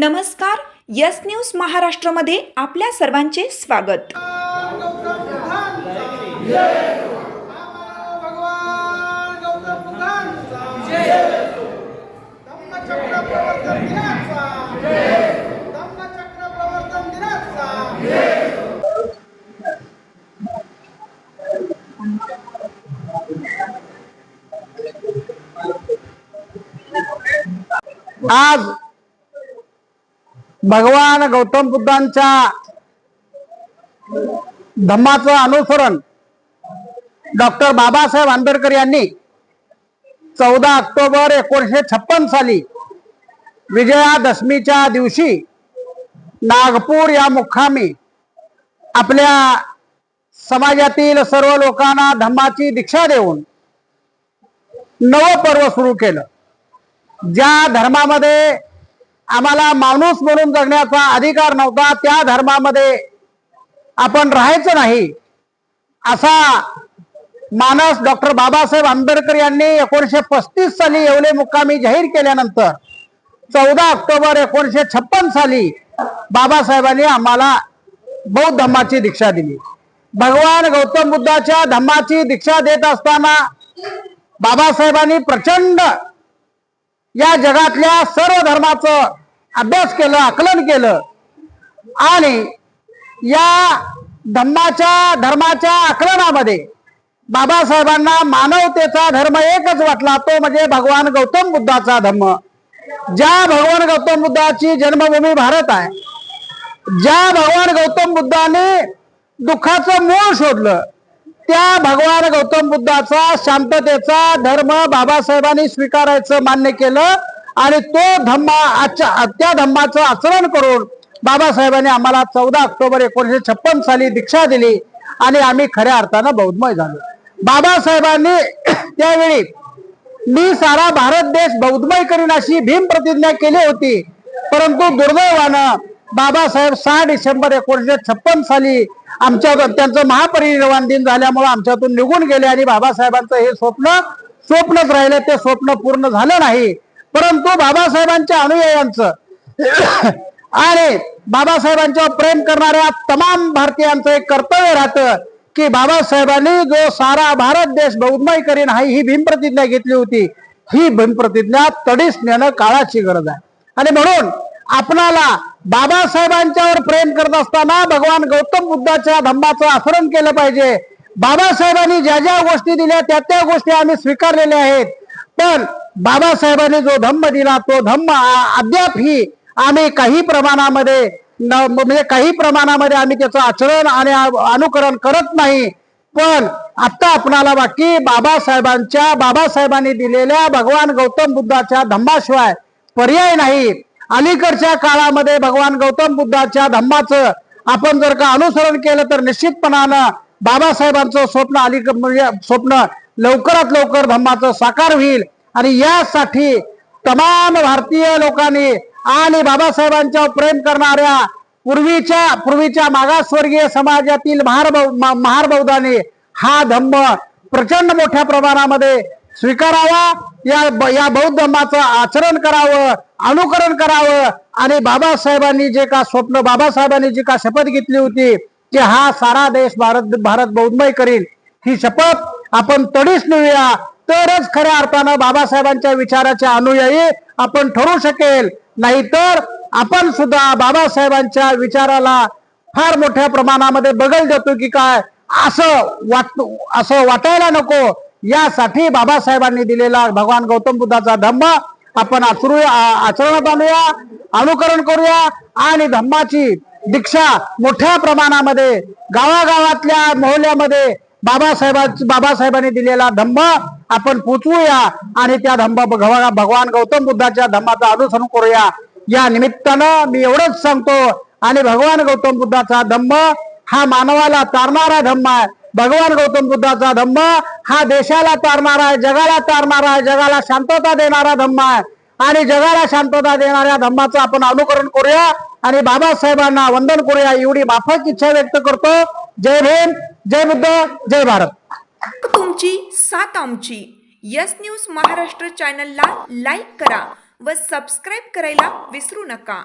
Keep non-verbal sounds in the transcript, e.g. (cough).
नमस्कार yes news महाराष्ट्रमध्ये आपल्या सर्वांचे स्वागत. आज भगवान गौतम बुद्धांच्या धम्माचं अनुसरण डॉक्टर बाबासाहेब आंबेडकर यांनी चौदा ऑक्टोबर एकोणीसशे छप्पन साली विजयादशमीच्या दिवशी नागपूर या मुक्कामी आपल्या समाजातील सर्व लोकांना धम्माची दीक्षा देऊन नवं पर्व सुरू केलं. ज्या धर्मामध्ये आम्हाला माणूस म्हणून जगण्याचा अधिकार नव्हता. त्या धर्मामध्ये आपण राहायचं नाही. असा मानस डॉक्टर बाबासाहेब आंबेडकर यांनी एकोणीसशे पस्तीस साली येवले मुक्कामी जाहीर केल्यानंतर चौदा ऑक्टोबर एकोणीसशे छप्पन साली बाबासाहेबांनी आम्हाला बौद्ध धम्माची दीक्षा दिली. भगवान गौतम बुद्धाच्या धम्माची दीक्षा देत असताना बाबासाहेबांनी प्रचंड या जगातल्या सर्व धर्माचं अभ्यास केलं आकलन केलं. आणि या धम्माच्या धर्माच्या आकलनामध्ये बाबासाहेबांना मानवतेचा धर्म एकच वाटला तो म्हणजे भगवान गौतम बुद्धाचा धर्म. ज्या भगवान गौतम बुद्धाची जन्मभूमी भारत आहे ज्या भगवान गौतम बुद्धाने दुःखाचं मूळ शोधलं त्या भगवान गौतम बुद्धाचा शांततेचा धर्म बाबासाहेबांनी स्वीकारायचं मान्य केलं आणि तो धम्मा आजच्या त्या धम्माचं आचरण करून बाबासाहेबांनी आम्हाला चौदा ऑक्टोबर एकोणीसशे छप्पन साली दीक्षा दिली आणि आम्ही खऱ्या अर्थानं बौद्धमय झालो. बाबासाहेबांनी (clears throat) त्यावेळी मी सारा भारत देश बौद्धमय करीन अशी भीम प्रतिज्ञा केली होती. परंतु दुर्दैवानं बाबासाहेब सहा डिसेंबर एकोणीसशे छप्पन साली आमच्या त्यांचं महापरिनिर्वाण दिन झाल्यामुळे आमच्यातून निघून गेले आणि बाबासाहेबांचं हे स्वप्न स्वप्नच राहिलं. ते स्वप्न पूर्ण झालं नाही. परंतु बाबासाहेबांच्या अनुयायांचं (coughs) आणि बाबासाहेबांच्यावर प्रेम करणाऱ्या तमाम भारतीयांचं एक कर्तव्य राहतं की बाबासाहेबांनी जो सारा भारत देश बहुमय करीन हा ही भीमप्रतिज्ञा घेतली होती. ही भीमप्रतिज्ञा तडीस नेणं काळाची गरज आहे. आणि म्हणून आपणाला बाबासाहेबांच्यावर प्रेम करत असताना भगवान गौतम बुद्धाच्या धम्माचं आचरण केलं पाहिजे. बाबासाहेबांनी ज्या ज्या गोष्टी दिल्या त्या त्या गोष्टी आम्ही स्वीकारलेल्या आहेत. पण बाबासाहेबांनी जो धम्म दिला तो धम्म अद्याप ही आम्ही काही प्रमाणामध्ये न- म्हणजे काही प्रमाणामध्ये आम्ही त्याचं आचरण आणि अनुकरण करत नाही. पण आता आपणाला बाकी बाबासाहेबांच्या बाबासाहेबांनी दिलेल्या भगवान गौतम बुद्धाच्या धम्माशिवाय पर्याय नाही. अलीकडच्या काळामध्ये भगवान गौतम बुद्धाच्या धम्माचं आपण जर का अनुसरण केलं तर निश्चितपणानं बाबासाहेबांचं स्वप्न अलीकड म्हणजे स्वप्न लवकरात लवकर धम्माचं साकार होईल. आणि यासाठी तमाम भारतीय लोकांनी आणि बाबासाहेबांच्या प्रेम करणाऱ्या पूर्वीच्या पूर्वीच्या मागासवर्गीय समाजातील महार बौ- महार हा धम्म प्रचंड मोठ्या प्रमाणामध्ये स्वीकारावा. या ब- या बौद्ध धम्माचं आचरण करावं अनुकरण करावं. आणि बाबासाहेबांनी जे का स्वप्न बाबासाहेबांनी जी का शपथ घेतली होती की हा सारा देश भारत भारत बौद्धमय करील. ही शपथ आपण तडीच नेऊया. तरच खऱ्या अर्थानं बाबासाहेबांच्या विचाराच्या अनुयायी आपण ठरू शकेल. नाहीतर आपण सुद्धा बाबासाहेबांच्या विचाराला फार मोठ्या प्रमाणामध्ये बगल देतो की काय? असं वाट असं वाटायला नको. यासाठी बाबासाहेबांनी दिलेला भगवान गौतम बुद्धाचा धम्म आपण आचरू आचरणात आणूया अनुकरण करूया आणि धम्माची दीक्षा मोठ्या प्रमाणामध्ये गावागावातल्या मोहल्ल्यामध्ये बाबासाहेबां बाबासाहेबांनी दिलेला धम्म आपण पोचवूया आणि त्या धम्म भगवान गौतम बुद्धाच्या धम्माचं अनुसरण करूया. या निमित्तानं मी एवढंच सांगतो आणि भगवान गौतम बुद्धाचा धम्म हा मानवाला तारणारा धम्म आहे. भगवान गौतम बुद्धाचा धम्म हा देशाला तारणारा आहे जगाला तारणारा आहे जगाला शांतता देणारा धम्म आहे. आणि जगाला शांतता देणाऱ्या धम्माचं आपण अनुकरण करूया आणि बाबासाहेबांना वंदन करूया. एवढी माफक इच्छा व्यक्त करतो. जय भीम जय बुद्ध जय भारत. तुमची सात आमची. यस न्यूज महाराष्ट्र चॅनलला लाईक करा व सबस्क्राईब करायला विसरू नका.